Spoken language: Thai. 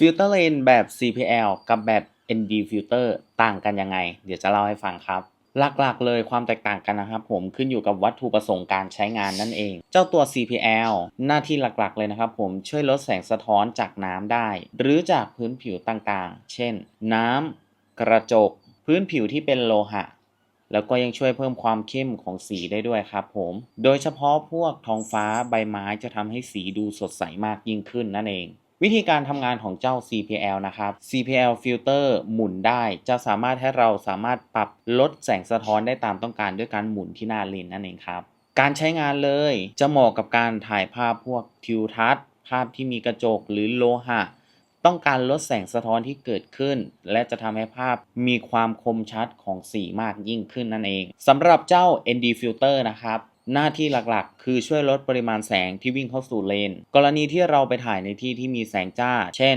ฟิลเตอร์เลนแบบ CPL กับแบบ ND filter ต่างกันยังไง เดี๋ยวจะเล่าให้ฟังครับ หลักๆเลยความแตกต่างกันนะครับ ผมขึ้นอยู่กับวัตถุประสงค์การใช้งานนั่นเอง เจ้าตัว CPL หน้าที่หลักๆเลยนะครับ ผมช่วยลดแสงสะท้อนจากน้ำได้ หรือจากพื้นผิวต่างๆ เช่น น้ำกระจก พื้นผิวที่เป็นโลหะ แล้วก็ยังช่วยเพิ่มความเข้มของสีได้ด้วยครับ ผม โดยเฉพาะพวกท้องฟ้าใบไม้จะทำให้สีดูสดใสมากยิ่งขึ้นนั่นเอง วิธีการทำงานของเจ้า CPL นะครับ CPL filter หมุนได้ จะสามารถให้เราสามารถปรับลดแสงสะท้อนได้ตามต้องการด้วยการหมุนที่หน้าเลนส์นั่นเองครับ การใช้งานเลยจะเหมาะกับการถ่ายภาพพวกทิวทัศน์ ภาพที่มีกระจกหรือโลหะ ต้องการลดแสงสะท้อนที่เกิดขึ้น และจะทำให้ภาพมีความคมชัดของสีมากยิ่งขึ้นนั่นเองสำหรับเจ้า ND filter นะครับ หน้าที่หลักๆ คือช่วยลดปริมาณแสงที่วิ่งเข้าสู่เลน กรณีที่เราไปถ่ายในที่ที่มีแสงจ้า เช่น